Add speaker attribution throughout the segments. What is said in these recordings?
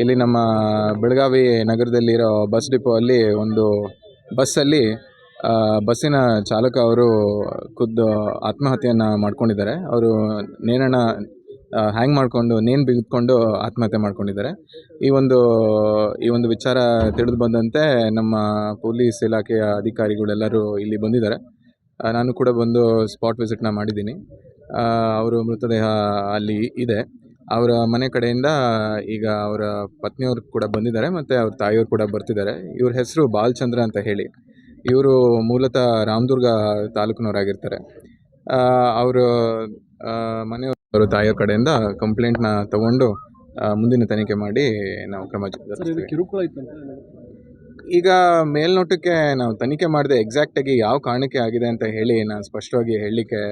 Speaker 1: ಇಲ್ಲಿ ನಮ್ಮ Belagavi ನಗರದಲ್ಲಿರೋ bus depot ಅಲ್ಲಿ ಒಂದು ಬಸ್ಸಲ್ಲಿ ಬಸ್ಸಿನ ಚಾಲಕ ಅವರು ಖುದ್ದು ಆತ್ಮಹತ್ಯೆಯನ್ನು ಮಾಡ್ಕೊಂಡಿದ್ದಾರೆ. ಅವರು ನೇಣನ ಹ್ಯಾಂಗ್ ಮಾಡಿಕೊಂಡು, ನೇಣು ಬಿಗಿದ್ಕೊಂಡು ಆತ್ಮಹತ್ಯೆ ಮಾಡ್ಕೊಂಡಿದ್ದಾರೆ. ಈ ಒಂದು ಈ ಒಂದು ವಿಚಾರ ತಿಳಿದು ಬಂದಂತೆ ನಮ್ಮ ಪೊಲೀಸ್ ಇಲಾಖೆಯ ಅಧಿಕಾರಿಗಳೆಲ್ಲರೂ ಇಲ್ಲಿ ಬಂದಿದ್ದಾರೆ. ನಾನು ಕೂಡ ಬಂದು ಸ್ಪಾಟ್ ವಿಸಿಟ್ನ ಮಾಡಿದ್ದೀನಿ. ಅವರು ಮೃತದೇಹ ಅಲ್ಲಿ ಇದೆ. ಅವರ ಮನೆ ಕಡೆಯಿಂದ ಈಗ ಅವರ ಪತ್ನಿಯವರು ಕೂಡ ಬಂದಿದ್ದಾರೆ ಮತ್ತು ಅವ್ರ ತಾಯಿಯವರು ಕೂಡ ಬರ್ತಿದ್ದಾರೆ. ಇವ್ರ ಹೆಸರು ಬಾಲಚಂದ್ರ ಅಂತ ಹೇಳಿ. ಇವರು ಮೂಲತಃ ರಾಮದುರ್ಗ ತಾಲೂಕಿನವರಾಗಿರ್ತಾರೆ. ಅವರು ಮನೆಯವರು ತಾಯಿಯವ್ರ ಕಡೆಯಿಂದ ಕಂಪ್ಲೇಂಟ್ನ ತಗೊಂಡು ಮುಂದಿನ ತನಿಖೆ ಮಾಡಿ ನಾವು ಕ್ರಮ ಈಗ ಮೇಲ್ನೋಟಕ್ಕೆ ನಾವು ತನಿಖೆ ಮಾಡಿದೆ ಎಕ್ಸಾಕ್ಟಾಗಿ ಯಾವ ಕಾರಣಕ್ಕೆ ಆಗಿದೆ ಅಂತ ಹೇಳಿ ನಾನು ಸ್ಪಷ್ಟವಾಗಿ ಹೇಳಲಿಕ್ಕೆ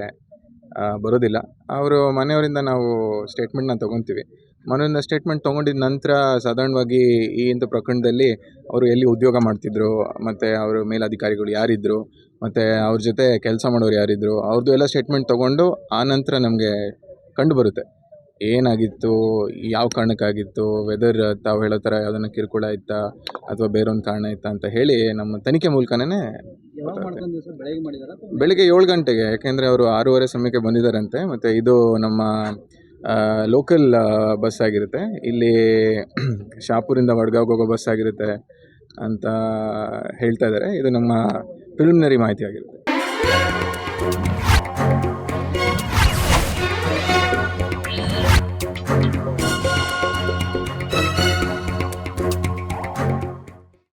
Speaker 1: ಬರೋದಿಲ್ಲ. ಅವರು ಮನೆಯವರಿಂದ ನಾವು ಸ್ಟೇಟ್ಮೆಂಟ್ನ ತೊಗೊತೀವಿ. ಮನೆಯಿಂದ ಸ್ಟೇಟ್ಮೆಂಟ್ ತೊಗೊಂಡಿದ ನಂತರ ಸಾಧಾರಣವಾಗಿ ಈ ಇಂಥ ಪ್ರಕರಣದಲ್ಲಿ ಅವರು ಎಲ್ಲಿ ಉದ್ಯೋಗ ಮಾಡ್ತಿದ್ರು, ಮತ್ತು ಅವರು ಮೇಲಧಿಕಾರಿಗಳು ಯಾರಿದ್ದರು ಮತ್ತು ಅವ್ರ ಜೊತೆ ಕೆಲಸ ಮಾಡೋರು ಯಾರಿದ್ದರು ಅವ್ರದ್ದು ಎಲ್ಲ ಸ್ಟೇಟ್ಮೆಂಟ್ ತೊಗೊಂಡು ಆ ನಂತರ ನಮಗೆ ಕಂಡು ಬರುತ್ತೆ. ಏನಾಗಿತ್ತು ಯಾವ ಕಾರಣಕ್ಕಾಗಿತ್ತು ವೆದರ್ ತಾವು ಹೇಳೋ ಥರ ಯಾವುದನ್ನ ಕಿರುಕುಳ ಇತ್ತಾ ಅಥವಾ ಬೇರೊಂದು ಕಾರಣ ಇತ್ತಾ ಅಂತ ಹೇಳಿ ನಮ್ಮ ತನಿಖೆ ಮೂಲಕನೇ ಬೆಳಿಗ್ಗೆ ಏಳು ಗಂಟೆಗೆ ಯಾಕೆಂದರೆ ಅವರು ಆರೂವರೆ ಸಮಯಕ್ಕೆ ಬಂದಿದ್ದಾರಂತೆ ಮತ್ತು ಇದು ನಮ್ಮ ಲೋಕಲ್ ಬಸ್ ಆಗಿರುತ್ತೆ. ಇಲ್ಲಿ ಶಾಪುರಿಂದ ವಡ್ಗಾವ್ಗೆ ಹೋಗೋ ಬಸ್ ಆಗಿರುತ್ತೆ ಅಂತ ಹೇಳ್ತಾ ಇದ್ದಾರೆ ಇದು ನಮ್ಮ ಪ್ರಿಲಿಮಿನರಿ ಮಾಹಿತಿ ಆಗಿರುತ್ತೆ.